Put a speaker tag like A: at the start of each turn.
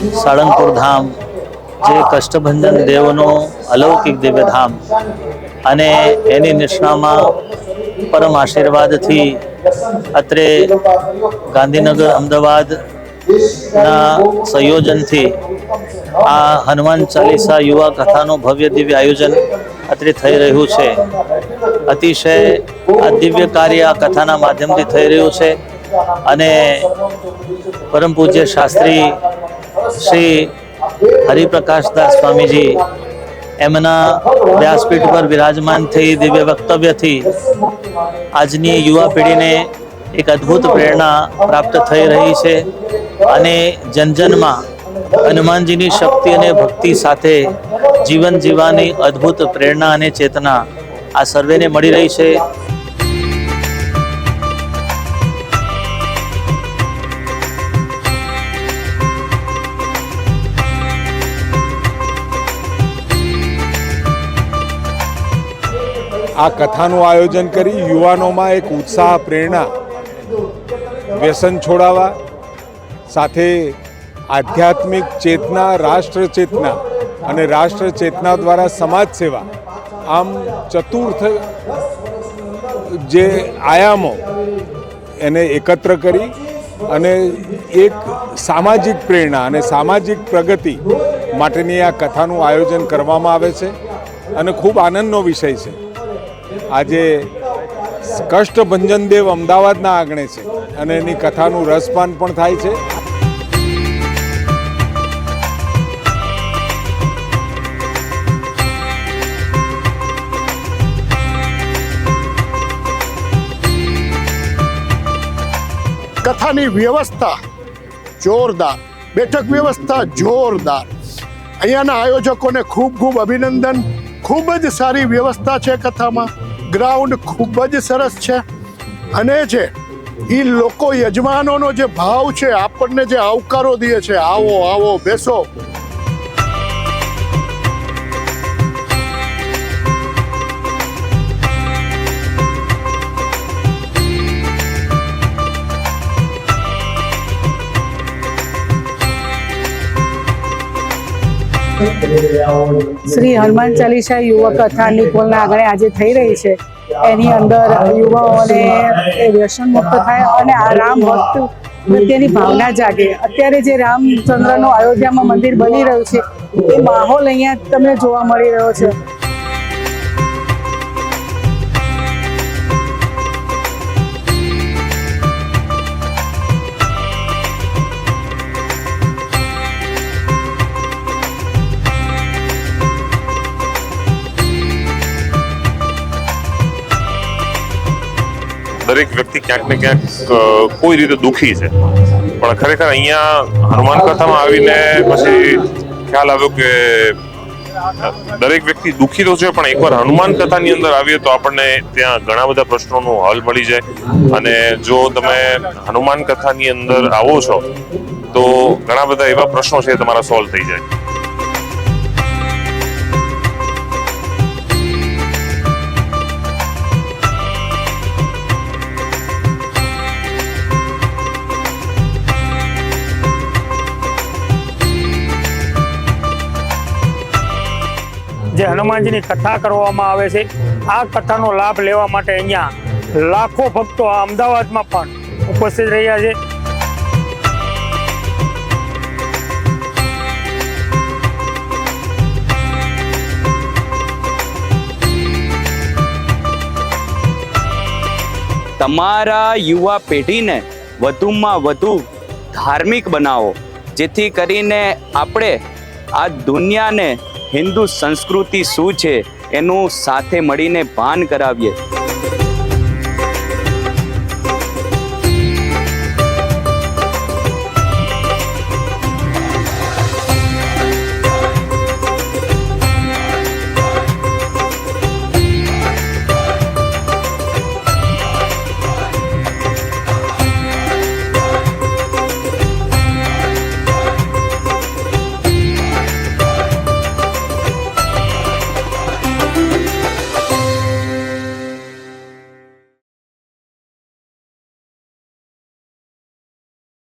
A: સાળંગપુર ધામ, જે કષ્ટભંજન દેવનો અલૌકિક દિવ્ય ધામ અને એની નિષ્ણામાં પરમ આશીર્વાદથી અત્રે ગાંધીનગર અમદાવાદના સંયોજનથી આ હનુમાન ચાલીસા યુવા કથાનું ભવ્ય દિવ્ય આયોજન અત્રે થઈ રહ્યું છે. અતિશય આ દિવ્ય કાર્ય આ કથાના માધ્યમથી થઈ રહ્યું છે અને પરમ પૂજ્ય શાસ્ત્રી શ્રી હરિપ્રકાશદાસ સ્વામીજી એમના વ્યાસપીઠ પર વિરાજમાન થઈ દિવ્ય વક્તવ્યથી આજની યુવા પેઢીને એક અદ્ભુત પ્રેરણા પ્રાપ્ત થઈ રહી છે અને જનજનમાં હનુમાનજીની શક્તિ અને ભક્તિ સાથે જીવન જીવવાની અદ્ભુત પ્રેરણા અને ચેતના આ સર્વેને મળી રહી છે.
B: આ કથાનું આયોજન કરી યુવાનોમાં એક ઉત્સાહ, પ્રેરણા, વ્યસન છોડાવવા સાથે આધ્યાત્મિક ચેતના, રાષ્ટ્ર ચેતના અને રાષ્ટ્ર ચેતના દ્વારા સમાજ સેવા, આમ ચતુર્થ જે આયામો એને એકત્ર કરી અને એક સામાજિક પ્રેરણા અને સામાજિક પ્રગતિ માટેની આ કથાનું આયોજન કરવામાં આવે છે અને ખૂબ આનંદનો વિષય છે. આજે કષ્ટભંજન દેવ અમદાવાદના આંગણે છે અને એની કથાનું રસપાન પણ થાય છે.
C: કથાની વ્યવસ્થા જોરદાર, બેઠક વ્યવસ્થા જોરદાર. અહીંયાના આયોજકોને ખૂબ ખૂબ અભિનંદન, ખૂબ જ સારી વ્યવસ્થા છે કથામાં. ગ્રાઉન્ડ ખૂબ જ સરસ છે. અને જે એ લોકો યજમાનોનો જે ભાવ છે, આપણને જે આવકારો દે છે, આવો આવો, બેસો.
D: શ્રી હનુમાન ચાલીસા યુવક કથા નિકોલના આગળ આજે થઈ રહી છે. એની અંદર યુવાઓને વ્યસન મુક્ત થાય અને આ રામ ભક્ત પ્રત્યેની ભાવના જાગે. અત્યારે જે રામચંદ્રનું અયોધ્યામાં મંદિર બની રહ્યું છે, એ માહોલ અહીંયા તમને જોવા મળી રહ્યો છે.
E: દરેક વ્યક્તિ ક્યાંક ને ક્યાંક કોઈ રીતે દુઃખી છે. પણ ખરેખર અહીંયા હનુમાન કથામાં આવીને પછી ખ્યાલ આવ્યો કે દરેક વ્યક્તિ દુઃખી તો છે, પણ એકવાર હનુમાન કથાની અંદર આવીએ તો આપણને ત્યાં ઘણા બધા પ્રશ્નોનો હલ મળી જાય. અને જો તમે હનુમાન કથાની અંદર આવો છો, તો ઘણા બધા એવા પ્રશ્નો છે તમારા સોલ્વ થઈ જાય.
F: હનુમાનજીની કથા કરવામાં આવે છે. આ કથાનો લાભ લેવા માટે અહીંયા લાખો ભક્તો અમદાવાદમાં પણ ઉપસ્થિત રહ્યા છે.
G: તમારા યુવા પેઢીને વધુમાં વધુ ધાર્મિક બનાવો, જેથી કરીને આપણે આ દુનિયાને હિન્દુ સંસ્કૃતિ શું છે એનું સાથે મળીને ભાન કરાવીએ.